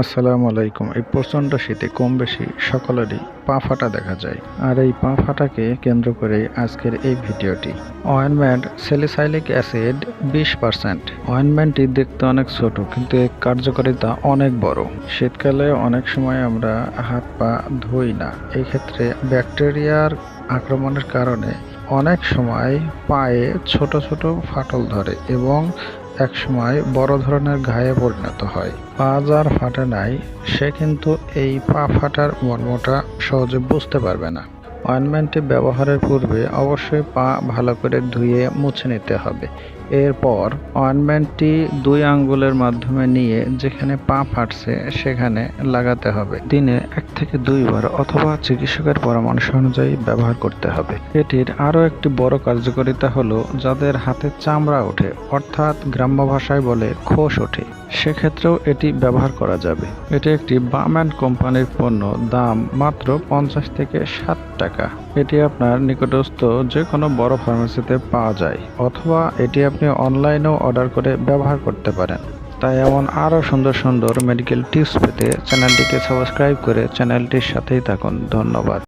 আসসালামু আলাইকুম। এই প্রচণ্ড শীতে কম বেশি সকলেরই পা ফাটা দেখা যায়। আর এই পা ফাটাকে কেন্দ্র করে আজকের এই ভিডিওটি। অয়েনমেন্ট সেলিসাইলিক অ্যাসিড বিশ পার্সেন্ট অয়েনমেন্টটি দেখতে অনেক ছোট, কিন্তু এর কার্যকারিতা অনেক বড়। শীতকালে অনেক সময় আমরা হাত পা ধুই না। এই ক্ষেত্রে ব্যাকটেরিয়ার আক্রমণের কারণে অনেক সময় পায়ে ছোট ছোট ফাটল ধরে এবং এক সময় বড় ধরনের ঘায়ে পরিণত হয়। পা যার ফাটে নাই, সে কিন্তু এই পা ফাটার মর্মটা সহজে বুঝতে পারবে না। অয়েনমেন্টটি ব্যবহারের পূর্বে অবশ্যই পা ভালো করে ধুয়ে মুছে নিতে হবে। এরপর অয়েনমেন্টটি দুই আঙ্গুলের মাধ্যমে নিয়ে যেখানে পা ফাটছে সেখানে লাগাতে হবে। দিনে এক থেকে দুইবার অথবা চিকিৎসকের পরামর্শ অনুযায়ী ব্যবহার করতে হবে। এটির আরও একটি বড় কার্যকারিতা হলো যাদের হাতে চামড়া ওঠে, অর্থাৎ গ্রাম্য ভাষায় বলে খোস ওঠে। সেক্ষেত্রেও এটি ব্যবহার করা যাবে। এটি একটি বাম অ্যান্ড কোম্পানির পণ্য, দাম মাত্র পঞ্চাশ থেকে ষাট টাকা। এটি আপনার নিকটস্থ যে কোনো বড় ফার্মেসিতে পাওয়া যায়, অথবা এটি আপনি অনলাইনেও অর্ডার করে ব্যবহার করতে পারেন। তাই এমন আরও সুন্দর সুন্দর মেডিকেল টিপস পেতে চ্যানেলটিকে সাবস্ক্রাইব করে চ্যানেলটির সাথেই থাকুন। ধন্যবাদ।